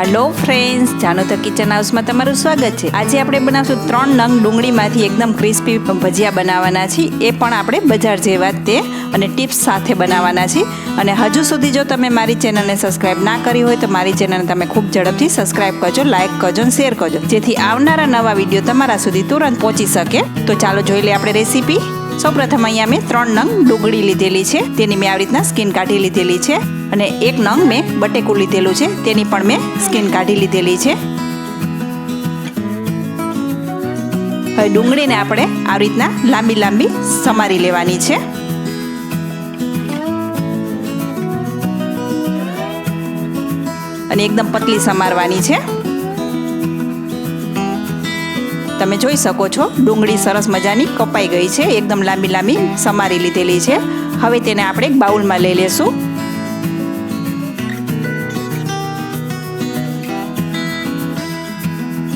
Hello friends જાનો તો kitchen હાઉસમાં તમારું સ્વાગત છે. આજે આપણે બનાવશું ત્રણ નંગ ડુંગળીમાંથી એકદમ ક્રિસ્પી ભજીયા બનાવવાના છીએ. એ પણ આપણે બજાર જેવા તે અને ટિપ્સ સાથે બનાવવાના છીએ. અને હજુ સુધી જો તમે મારી ચેનલને સબસ્ક્રાઇબ ના કરી હોય તો મારી ચેનલને તમે ખૂબ ઝડપથી સબસ્ક્રાઇબ કરજો લાઇક કરજો અને શેર કરજો. જેથી આવનારા નવા વીડિયો તમારા સુધી તુરંત પહોંચી શકે. તો ચાલો જોઈ લઈએ આપણે રેસીપી સૌપ્રથમ અહીંયા મેં ત્રણ નંગ ડુંગળી લીધેલી છે. તેની મેં આવી રીતના સ્કીન કાઢી લીધેલી છે અને એક નંગ મેં બટેકું લીધેલું છે. તેની પણ મેં સ્કીન કાઢી લીધેલી છે. હવે ડુંગળીને આપણે આવી રીતના લાંબી લાંબી સમારી લેવાની છે. અને એકદમ પતલી સમારવાની છે. તમે જોઈ શકો છો, ડુંગળી સરસ મજાની કપાઈ ગઈ છે, એકદમ લાંબી લાંબી સમારી લીધેલી છે. હવે તેને આપણે એક બાઉલમાં લઈ લેશું.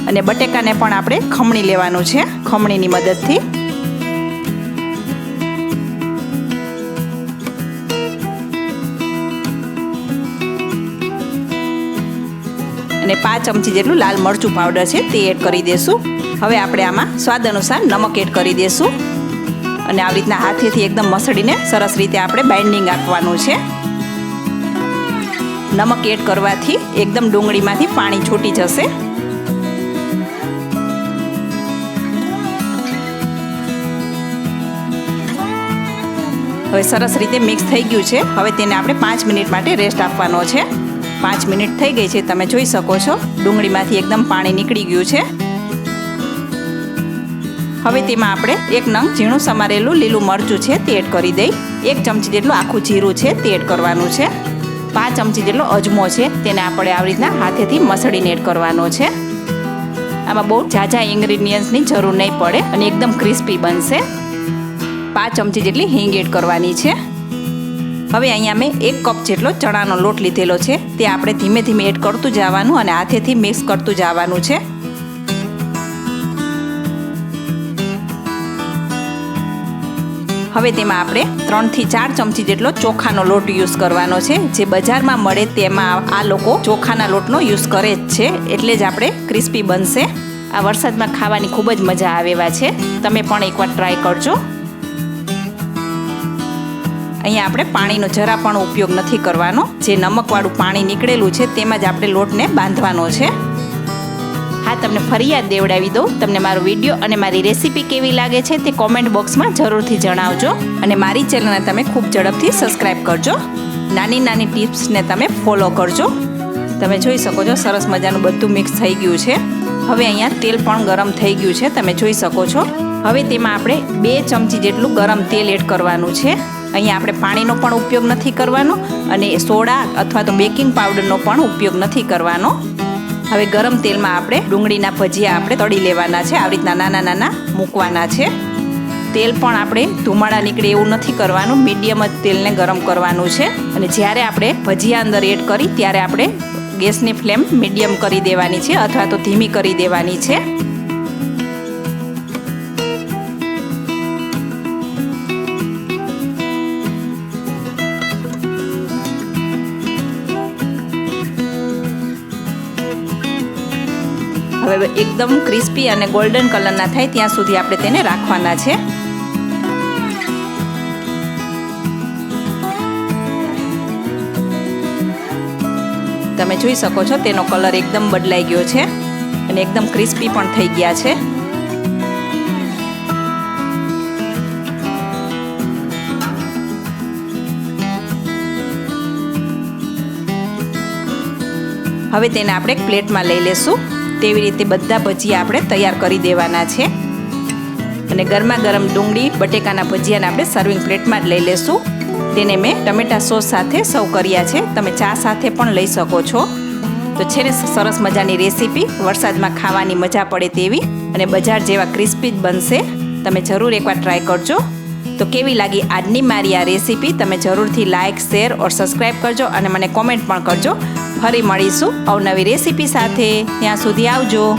અને બટેકાને પણ આપણે ખમણી લેવાનું છે, ખમણીની મદદથી. અને પાંચ ચમચી જેટલું લાલ મરચું પાવડર છે, તે એડ કરી દેશું. હવે આપણે આમાં સ્વાદ અનુસાર નમક એડ કરી દેશું. અને આવી રીતના હાથેથી એકદમ મસળીને સરસ રીતે આપણે બાઇન્ડિંગ આપવાનું છે. નમક એડ કરવાથી એકદમ ડુંગળીમાંથી પાણી છૂટી જશે. હવે સરસ રીતે મિક્સ થઈ ગયું છે. હવે તેને આપણે પાંચ મિનિટ માટે રેસ્ટ આપવાનો છે. પાંચ મિનિટ થઈ ગઈ છે, તમે જોઈ શકો છો. ડુંગળીમાંથી એકદમ પાણી નીકળી ગયું છે. હવે તેમાં આપણે એક નંગ ઝીણું સમારેલું લીલું મરચું છે, તે એડ કરી દઈ. એક ચમચી જેટલું આખું જીરું છે, તે એડ કરવાનું છે. પાંચ ચમચી જેટલો અજમો છે, તેને આપણે આવી રીતના હાથેથી મસળીને એડ કરવાનો છે. આમાં બહુ ઝાઝા ઇન્ગ્રીડિયન્ટ્સની જરૂર નહીં પડે અને એકદમ ક્રિસ્પી બનશે. પાંચ ચમચી જેટલી હિંગ એડ કરવાની છે. હવે અહીંયા મેં એક કપ જેટલો ચણાનો લોટ લીધેલો છે. તે આપણે ધીમે ધીમે એડ કરતું જવાનું અને હાથેથી મિક્સ કરતું જવાનું છે. હવે તેમાં આપણે ત્રણથી ચાર ચમચી જેટલો ચોખાનો લોટ યુઝ કરવાનો છે. જે બજારમાં મળે તેમાં આ લોકો ચોખાના લોટનો યુઝ કરે જ છે. એટલે જ આપણે ક્રિસ્પી બનશે. આ વરસાદમાં ખાવાની ખૂબ જ મજા આવે એવા છે. તમે પણ એકવાર ટ્રાય કરજો. અહીંયા આપણે પાણીનો જરા પણ ઉપયોગ નથી કરવાનો. જે નમકવાળું પાણી નીકળેલું છે, તેમાં જ આપણે લોટને બાંધવાનો છે. હા, તમને ફરી યાદ દેવડાવી દઉં. તમને મારો વીડિયો અને મારી રેસીપી કેવી લાગે છે, તે કોમેન્ટ બોક્સમાં જરૂરથી જણાવજો. અને મારી ચેનલને તમે ખૂબ ઝડપથી સબસ્ક્રાઈબ કરજો. નાની નાની ટિપ્સને તમે ફોલો કરજો. તમે જોઈ શકો છો, સરસ મજાનું બધું મિક્સ થઈ ગયું છે. હવે અહીંયા તેલ પણ ગરમ થઈ ગયું છે, તમે જોઈ શકો છો. હવે તેમાં આપણે બે ચમચી જેટલું ગરમ તેલ એડ કરવાનું છે. અહીંયા આપણે પાણીનો પણ ઉપયોગ નથી કરવાનો અને સોડા અથવા તો બેકિંગ પાવડરનો પણ ઉપયોગ નથી કરવાનો. હવે ગરમ તેલમાં આપણે ડુંગળીના ભજીયા આપણે તળી લેવાના છે. આવી રીતના નાના નાના મૂકવાના છે. તેલ પણ આપણે ધુમાડા નીકળે એવું નથી કરવાનું. મીડિયમ જ તેલને ગરમ કરવાનું છે. અને જ્યારે આપણે ભજીયા અંદર એડ કરી, ત્યારે આપણે ગેસની ફ્લેમ મીડિયમ કરી દેવાની છે અથવા તો ધીમી કરી દેવાની છે. હવે એકદમ ક્રિસ્પી અને ગોલ્ડન કલરના થાય ત્યાં સુધી આપણે તેને રાખવાના છે. તમે જોઈ શકો છો તેનો કલર એકદમ બદલાઈ ગયો છે અને એકદમ ક્રિસ્પી પણ થઈ ગયા છે. હવે તેને આપણે એક પ્લેટમાં લઈ લેશું. તેવી રીતે બધા ભજીયા આપણે તૈયાર કરી દેવાના છે. અને ગરમા ગરમ ડુંગળી, બટેકાના ભજીયાને આપણે સર્વિંગ પ્લેટમાં જ લઈ લેશું. તેને મેં ટમેટા સોસ સાથે સર્વ કર્યા છે. તમે ચા સાથે પણ લઈ શકો છો. તો છે ને સરસ મજાની રેસીપી, વરસાદમાં ખાવાની મજા પડે તેવી. અને બજાર જેવા ક્રિસ્પી જ બનશે. તમે જરૂર એકવાર ટ્રાય કરજો. તો કેવી લાગી આજની મારી આ રેસીપી? તમે જરૂરથી લાઇક શેર ઓર સબસ્ક્રાઈબ કરજો અને મને કોમેન્ટ પણ કરજો. ફરી મળીશું અવનવી રેસીપી સાથે. ત્યાં સુધી આવજો.